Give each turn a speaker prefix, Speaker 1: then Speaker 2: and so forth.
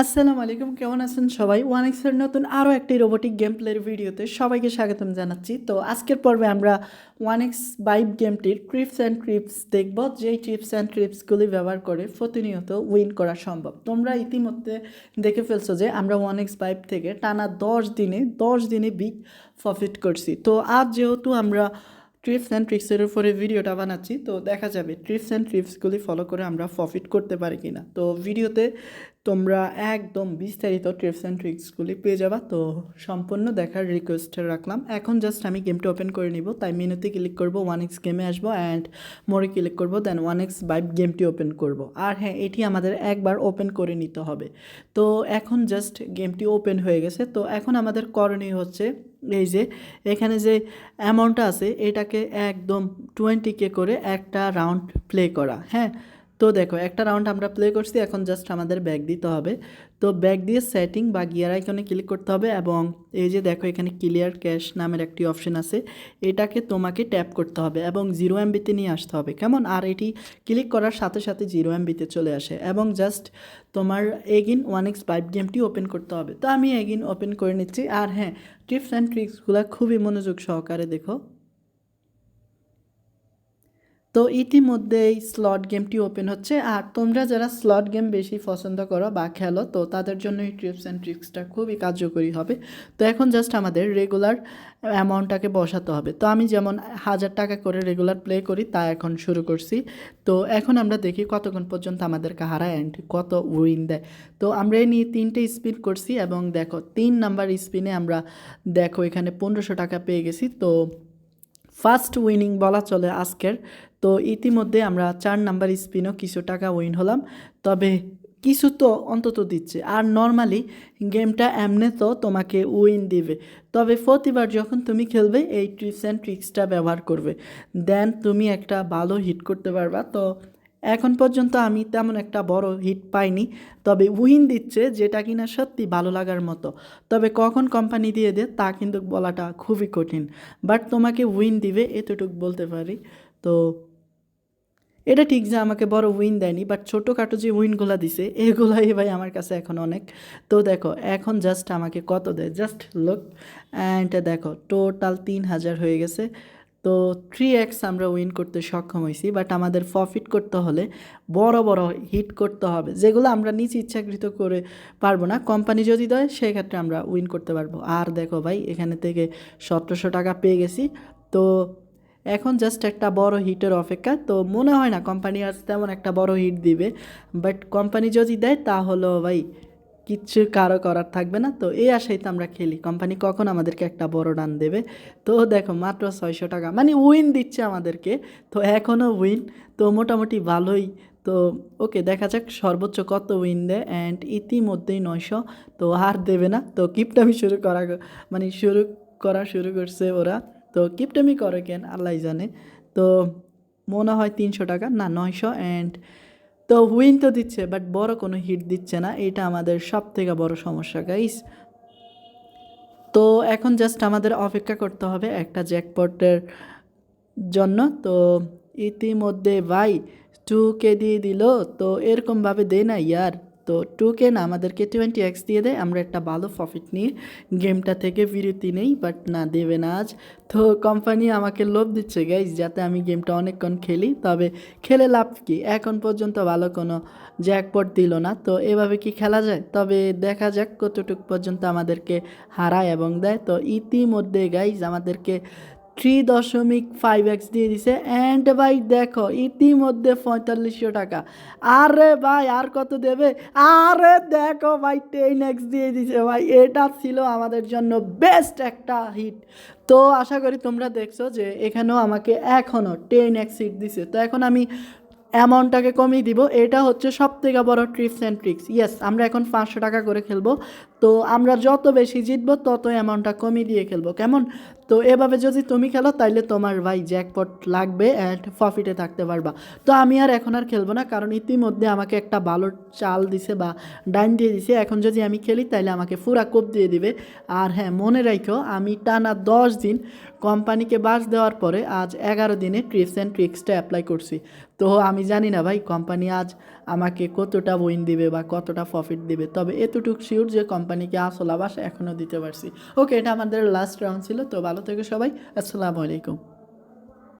Speaker 1: আসসালামু আলাইকুম, কেমন আছেন সবাই? ওয়ান এক্সের নতুন আরও একটি রোবোটিক গেম প্লের ভিডিওতে সবাইকে স্বাগতম জানাচ্ছি। তো আজকের পর্বে আমরা ওয়ান এক্স বাইক গেমটির ট্রিপস অ্যান্ড ট্রিপস দেখব, যেই ট্রিপস অ্যান্ড ট্রিপসগুলি ব্যবহার করে প্রতিনিয়ত উইন করা সম্ভব। তোমরা ইতিমধ্যে দেখে ফেলছো যে আমরা ওয়ান এক্স বাইক থেকে টানা দশ দিনে দশ দিনে বিগ প্রফিট করছি। তো আজ যেহেতু আমরা ট্রিপস অ্যান্ড ট্রিক্সের উপরে ভিডিওটা বানাচ্ছি, তো দেখা যাবে ট্রিপস অ্যান্ড ট্রিপসগুলি ফলো করে আমরা প্রফিট করতে পারি কি না তো ভিডিওতে তোমরা একদম বিস্তারিত ট্রিপস অ্যান্ড ট্রিক্সগুলি পেয়ে যাবা। তো সম্পূর্ণ দেখার রিকোয়েস্ট রাখলাম। এখন জাস্ট আমি গেমটা ওপেন করে নিব। তাই মেনুতে ক্লিক করব ওয়ান এক্স গেমে আসব অ্যান্ড মোড়ে ক্লিক করব দেন ওয়ান এক্স বাইব গেমটি ওপেন করব। আর হ্যাঁ এটি আমাদের একবার ওপেন করে নিতে হবে। তো এখন জাস্ট গেমটি ওপেন হয়ে গেছে। তো এখন আমাদের করণীয় হচ্ছে এই যে, এখানে যে অ্যামাউন্টটা আছে, এটাকে একদম টোয়েন্টি কে করে একটা রাউন্ড প্লে করা। হ্যাঁ তো দেখো, একটা রাউন্ড আমরা প্লে করছি, এখন জাস্ট আমাদের ব্যাগ দিতে হবে। তো ব্যাগ দিয়ে সেটিং বা গিয়ার আইকনে ক্লিক করতে হবে এবং এই যে দেখো, এখানে ক্লিয়ার ক্যাশ নামের একটি অপশন আছে, এটাকে তোমাকে ট্যাপ করতে হবে এবং জিরো এমবিতে নিয়ে আসতে হবে। কেমন? আর এটি ক্লিক করার সাথে সাথে জিরো এমবিতে চলে আসে এবং জাস্ট তোমার এগিন ওয়ান এক্স ফাইভ গেমটি ওপেন করতে হবে। তো আমি এগিন ওপেন করে নিচ্ছি। আর হ্যাঁ টিপস অ্যান্ড ট্রিক্সগুলো খুবই মনোযোগ সহকারে দেখো। তো ইতিমধ্যে এই স্লট গেমটি ওপেন হচ্ছে। আর তোমরা যারা স্লট গেম বেশি পছন্দ করো বা খেলো, তো তাদের জন্য এই ট্রিপস অ্যান্ড ট্রিক্সটা খুবই কার্যকরী হবে। তো এখন জাস্ট আমাদের রেগুলার অ্যামাউন্টটাকে বসাতে হবে। তো আমি যেমন হাজার টাকা করে রেগুলার প্লে করি, তা এখন শুরু করছি। তো এখন আমরা দেখি কতক্ষণ পর্যন্ত আমাদেরকে হারায় অ্যান্ড কত উইন দেয়। তো আমরা এই নিয়ে তিনটে স্পিন করছি এবং দেখো, তিন নাম্বার স্পিনে আমরা দেখো এখানে পনেরোশো টাকা পেয়ে গেছি। তো ফার্স্ট উইনিং বলা চলে আজকের। তো ইতিমধ্যে আমরা চার নাম্বার স্পিনও কিছু টাকা উইন হলাম। তবে কিছু তো অন্তত দিচ্ছে। আর নর্মালি গেমটা এমনি তো তোমাকে উইন দিবে। তবে প্রতিবার যখন তুমি খেলবে, এই ট্রিপস অ্যান্ড ট্রিক্সটা ব্যবহার করবে। দেন তুমি একটা ভালো হিট করতে পারবা। তো এখন পর্যন্ত আমি তেমন একটা বড় হিট পাইনি। তবে উইন দিচ্ছে যেটা কিনা সত্যি ভালো লাগার মতো। তবে কখন কোম্পানি দিয়ে দেয়, তা কিন্তু বলাটা খুবই কঠিন। বাট তোমাকে উইন দিবে, এতটুকু বলতে পারি। তো এটা ঠিক যে আমাকে বড় উইন দেয়নি বাট ছোটোখাটো যে উইনগুলো দিছে, এগুলাই ভাই আমার কাছে এখন অনেক। তো দেখো, এখন জাস্ট আমাকে কত দেয়? জাস্ট লুক অ্যান্ড দেখো টোটাল তিন হাজার হয়ে গেছে। তো থ্রি এক্স আমরা উইন করতে সক্ষম হয়েছি বাট আমাদের প্রফিট করতে হলে বড় বড় হিট করতে হবে। যেগুলো আমরা নিজ ইচ্ছাকৃত করে পারব না কোম্পানি যদি দেয়, সেক্ষেত্রে আমরা উইন করতে পারব। আর দেখো ভাই, এখানে থেকে সতেরোশো টাকা পেয়ে গেছি। তো এখন জাস্ট একটা বড় হিটের অপেক্ষা। তো মনে হয় না কোম্পানি আজ তেমন একটা বড় হিট দিবে। বাট কোম্পানি যদি দেয় তা হলো ভাই কিচ্ছু কারও করার থাকবে না। তো এই আশাই তো আমরা খেলি। কোম্পানি কখন আমাদেরকে একটা বড় ডান দেবে? তো দেখো, মাত্র ছয়শো টাকা। মানে উইন দিচ্ছে আমাদেরকে। তো এখনও উইন তো মোটামুটি ভালোই। তো ওকে দেখা যাক সর্বোচ্চ কত উইন দেয়। অ্যান্ড ইতিমধ্যেই নয়শো। তো আর দেবে না। তো কিপটা আমি শুরু করা মানে শুরু করা শুরু করছে ওরা। তো কিপটামি করে কেন? আল্লাহ জানে। তো মনে হয় তিনশো টাকা। না, নয়শো অ্যান্ড তো উইন তো দিচ্ছে বাট বড় কোনো হিট দিচ্ছে না। এটা আমাদের সব থেকে বড় সমস্যা গাইস তো এখন জাস্ট আমাদের অপেক্ষা করতে হবে একটা জ্যাকপটের জন্য। তো ইতিমধ্যে ভাই টু কে দিয়ে দিল। তো এরকমভাবে দে না, ইয়ার। তো টু না, আমাদেরকে টোয়েন্টি এক্স দিয়ে দেয় আমরা একটা ভালো প্রফিট নিয়ে গেমটা থেকে বিরতি নেই বাট না, দেবে না আজ। তো কোম্পানি আমাকে লোভ দিচ্ছে গাইজ যাতে আমি গেমটা অনেকক্ষণ খেলি। তবে খেলে লাভ কি? এখন পর্যন্ত ভালো কোনো জ্যাকপট দিল না, তো এভাবে কি খেলা যায়? তবে দেখা যাক কতটুকু পর্যন্ত আমাদেরকে হারায় এবং দেয়। তো ইতিমধ্যে গাইজ আমাদেরকে থ্রি দশমিক ফাইভ এক্স দিয়ে দিছে। অ্যান্ড ভাই দেখো, ইতিমধ্যে পঁয়তাল্লিশশো টাকা। আরে ভাই, আর কত দেবে? আরে দেখো ভাই টেন এক্স দিয়ে দিছে ভাই। এটা ছিল আমাদের জন্য বেস্ট একটা হিট তো আশা করি তোমরা দেখছ যে এখানেও আমাকে এখনও টেন এক্স হিট দিছে। তো এখন আমি অ্যামাউন্টটাকে কমিয়ে দিব। এটা হচ্ছে সব থেকে বড় ট্রিপস অ্যান্ড ট্রিক্স ইয়েস আমরা এখন পাঁচশো টাকা করে খেলব। তো আমরা যত বেশি জিতবো তত অ্যামাউন্টটা কমিয়ে দিয়ে খেলব। কেমন? তো এভাবে যদি তুমি খেলো, তাইলে তোমার ভাই জ্যাকপট লাগবে অ্যান্ড প্রফিটে থাকতে পারবা। তো আমি আর এখন আর খেলব না, কারণ ইতিমধ্যে আমাকে একটা ভালো চাল দিছে বা ডাইন দিয়ে দিছে। এখন যদি আমি খেলি, তাইলে আমাকে পুরা কোপ দিয়ে দিবে। আর হ্যাঁ মনে রাখো আমি টানা দশ দিন কোম্পানিকে বাস দেওয়ার পরে আজ এগারো দিনে ট্রিপস অ্যান্ড ট্রিক্সটা অ্যাপ্লাই করছি। তো আমি জানি না ভাই, কোম্পানি আজ আমাকে কতটা উইন দিবে বা কতটা প্রফিট দিবে। তবে এতটুকু শিওর যে কোম্পানিকে আসল আবাস এখনও দিতে পারছি। ওকে এটা আমাদের লাস্ট রাউন্ড ছিল, তো ভালো থেকে সবাই, আসসালামু আলাইকুম।